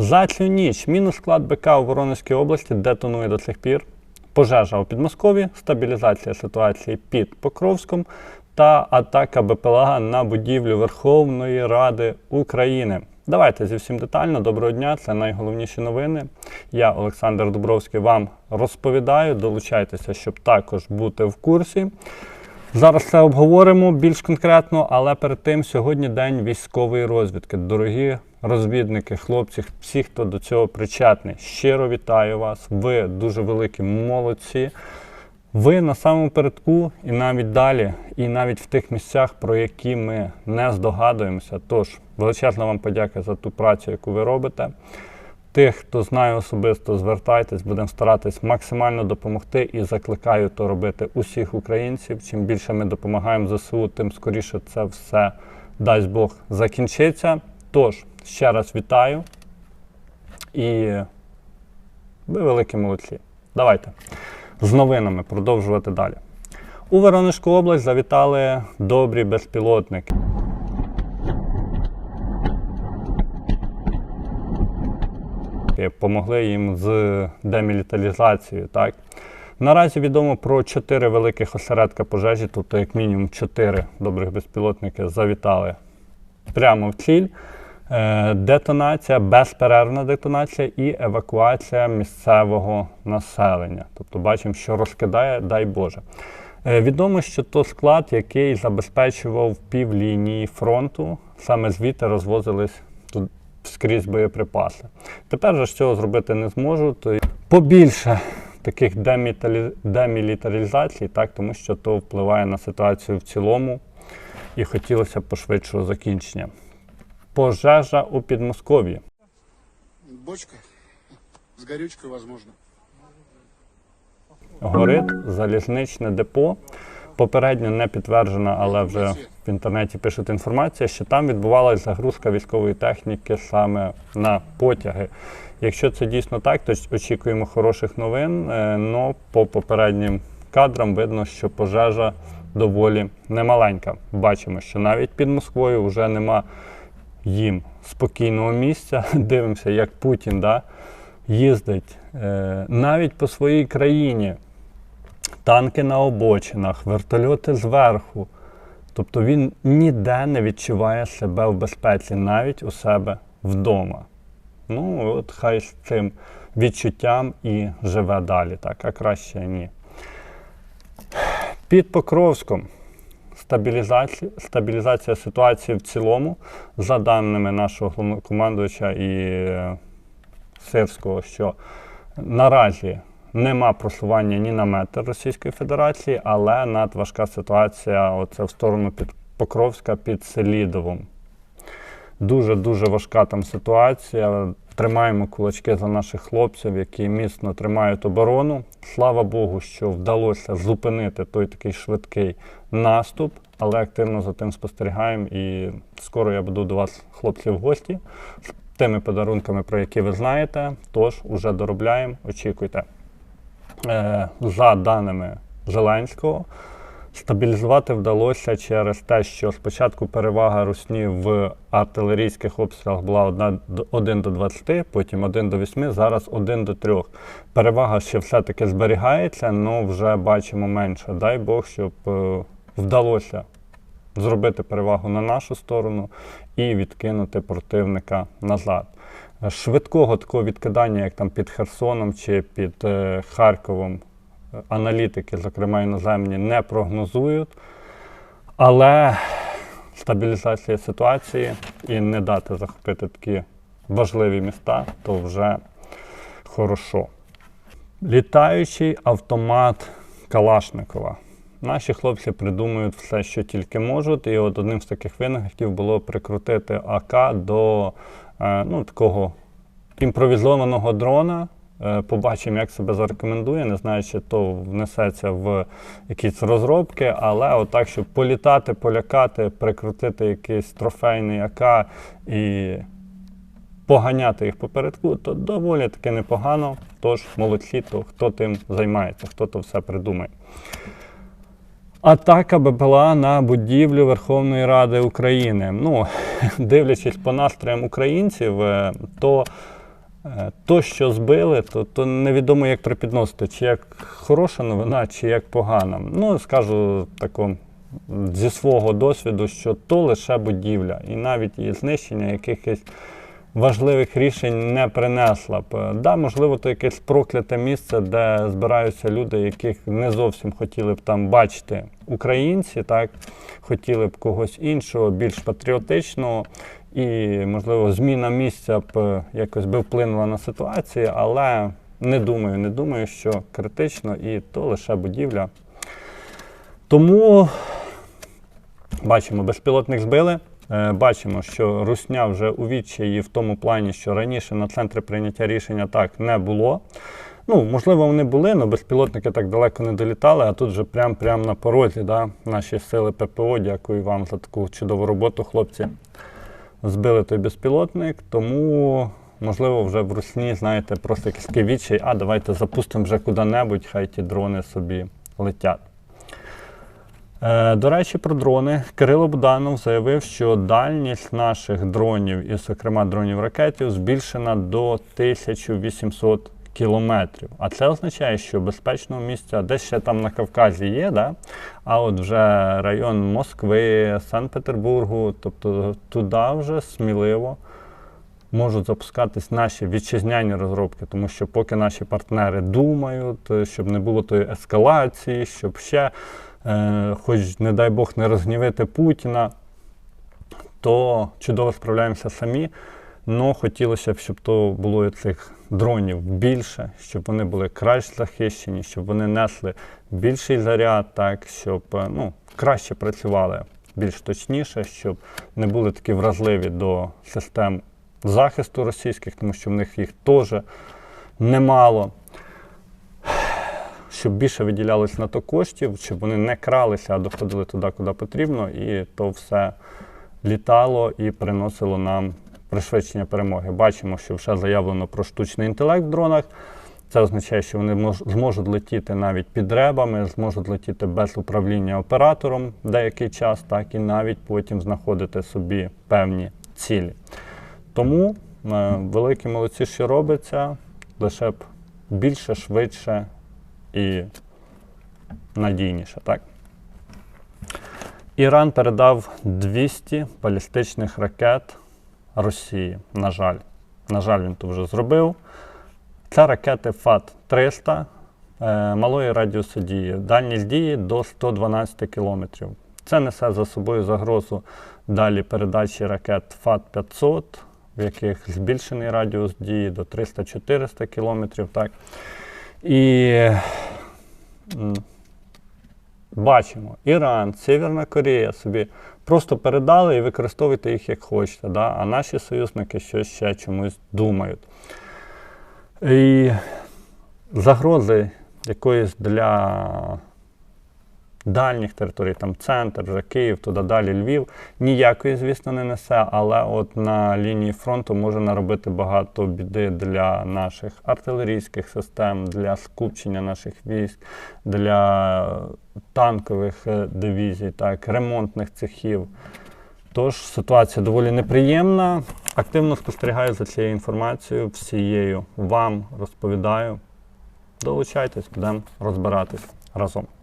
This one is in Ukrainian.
За цю ніч мінус склад БК у Воронезькій області детонує до цих пір. Пожежа у Підмоскові, стабілізація ситуації під Покровськом та атака БПЛА на будівлю Верховної Ради України. Давайте зі всім детально. Доброго дня, це найголовніші новини. Я, Олександр Дубровський, вам розповідаю. Долучайтеся, щоб також бути в курсі. Зараз це обговоримо більш конкретно, але перед тим сьогодні день військової розвідки. Дорогі розвідники, хлопці, всі, хто до цього причетний, щиро вітаю вас. Ви дуже великі молодці. Ви на самому передку і навіть далі, і навіть в тих місцях, про які ми не здогадуємося. Тож величезна вам подяка за ту працю, яку ви робите. Тих, хто знає особисто, звертайтесь, будемо старатись максимально допомогти і закликаю то робити усіх українців. Чим більше ми допомагаємо ЗСУ, тим скоріше це все дасть Бог закінчиться. Тож, ще раз вітаю і ви великі молодці. Давайте з новинами продовжувати далі. У Воронежську область завітали добрі безпілотники. Помогли їм з демілітаризацією. Так? Наразі відомо про чотири великих осередка пожежі, тобто, як мінімум, чотири добрих безпілотники завітали прямо в ціль. Е, Детонація, безперервна детонація і евакуація місцевого населення. Тобто бачимо, що розкидає, дай Боже. Е, Відомо, що то склад, який забезпечував півлінії фронту, саме звідти розвозились скрізь боєприпаси. Тепер же ж цього зробити не зможу. То побільше таких деміталі- демілітаризацій, так, тому що то впливає на ситуацію в цілому і хотілося б пошвидшого закінчення. Пожежа у Підмосков'ї. Бочка с горючкой, возможно. Горить залізничне депо. Попередньо не підтверджена, але вже в інтернеті пишуть інформація, що там відбувалася загрузка військової техніки саме на потяги. Якщо це дійсно так, то очікуємо хороших новин. але по попереднім кадрам видно, що пожежа доволі немаленька. Бачимо, що навіть під Москвою вже нема їм спокійного місця. Дивимося, як Путін да, їздить е, навіть по своїй країні. Танки на обочинах, вертольоти зверху. Тобто він ніде не відчуває себе в безпеці, навіть у себе вдома. Ну, от хай з цим відчуттям і живе далі, так, а краще ні. Під Покровськом стабілізація, стабілізація ситуації в цілому, за даними нашого головнокомандувача і е, Сирського, що наразі нема просування ні на метр Російської Федерації, але надважка ситуація оце в сторону під Покровська під Селідовом. Дуже-дуже важка там ситуація. Тримаємо кулачки за наших хлопців, які міцно тримають оборону. Слава Богу, що вдалося зупинити той такий швидкий наступ, але активно за тим спостерігаємо. І скоро я буду до вас, хлопці, в гості з тими подарунками, про які ви знаєте. Тож уже доробляємо, очікуйте. Е, За даними Зеленського, стабілізувати вдалося через те, що спочатку перевага русні в артилерійських обстрілах була 1 до 20, потім 1 до 8, зараз 1 до 3. Перевага ще все-таки зберігається, але вже бачимо менше. Дай Бог, щоб е, вдалося зробити перевагу на нашу сторону і відкинути противника назад. Швидкого такого відкидання, як там під Херсоном чи під е, Харковом, е, аналітики, зокрема іноземні, не прогнозують. Але стабілізація ситуації і не дати захопити такі важливі міста, то вже хорошо. Літаючий автомат Калашникова. Наші хлопці придумують все, що тільки можуть. І от одним з таких винаходів було прикрутити АК до е, ну, такого імпровізованого дрона. Е, Побачимо, як себе зарекомендує. Не знаю, чи то внесеться в якісь розробки, але отак, щоб політати, полякати, прикрутити якийсь трофейний АК і поганяти їх попередку, то доволі таки непогано. Тож молодці, то хто тим займається, хто то все придумає. Атака БПЛА на будівлю Верховної Ради України. Ну, дивлячись по настроям українців, е, то Е, То, що збили, то, то невідомо, як припідносити, чи як хороша новина, чи як погана. Ну, скажу тако, зі свого досвіду, що то лише будівля, і навіть її знищення якихось важливих рішень не принесла б. Да, можливо, то якесь прокляте місце, де збираються люди, яких не зовсім хотіли б там бачити українці, так хотіли б когось іншого, більш патріотичного. І, можливо, зміна місця б якось би вплинула на ситуацію, але не думаю, не думаю, що критично і то лише будівля. Тому бачимо, безпілотник збили. Е, Бачимо, що русня вже у відчаї в тому плані, що раніше на центрі прийняття рішення так не було. Ну, можливо, вони були, але безпілотники так далеко не долітали, а тут вже прям, прям на порозі. Да? Наші сили ППО, дякую вам за таку чудову роботу, хлопці. Збили той безпілотник, тому, можливо, вже в русні, знаєте, просто якийсь відчай, а давайте запустимо вже куди-небудь, хай ті дрони собі летять. Е, До речі, про дрони. Кирило Буданов заявив, що дальність наших дронів, і, зокрема, дронів ракетів, збільшена до 1800 кілометрів. А це означає, що безпечного місця десь ще там на Кавказі є, да? а от вже район Москви, Санкт-Петербургу, тобто туди вже сміливо можуть запускатись наші вітчизняні розробки, тому що поки наші партнери думають, е, щоб не було тої ескалації, щоб ще, хоч, не дай Бог, не розгнівити Путіна, то чудово справляємося самі. але хотілося б, щоб то було цих дронів більше, щоб вони були краще захищені, щоб вони несли більший заряд, так, щоб е, ну, краще працювали більш точніше, щоб не були такі вразливі до систем захисту російських, тому що в них їх теж немало. Щоб більше виділялось на то коштів, щоб вони не кралися, а доходили туди, куди потрібно, і то все літало і приносило нам пришвидшення перемоги. Бачимо, що вже заявлено про штучний інтелект в дронах. Це означає, що вони зможуть летіти навіть під ребами, зможуть летіти без управління оператором деякий час, так і навіть потім знаходити собі певні цілі. Тому е, великі молодці, що робиться, лише б більше, швидше і надійніше. Так? Іран передав 200 балістичних ракет Росії. На жаль, на жаль, він то вже зробив. Це ракети ФАТ-300 е, малої радіусу дії, дальність дії до 112 кілометрів. Це несе за собою загрозу далі передачі ракет ФАТ-500, в яких збільшений радіус дії до 300-400 кілометрів. Так? І бачимо, Іран, Северна Корея собі просто передали і використовуйте їх як хочете. Да? А наші союзники щось ще чомусь думають. І загрози якоїсь для дальніх територій, там центр, вже Київ, туди далі Львів, ніякої, звісно, не несе, але от на лінії фронту може наробити багато біди для наших артилерійських систем, для скупчення наших військ, для танкових е, дивізій, так, ремонтних цехів. Тож ситуація доволі неприємна. Активно спостерігаю за цією інформацією, всією вам розповідаю. Долучайтесь, будемо розбиратись разом.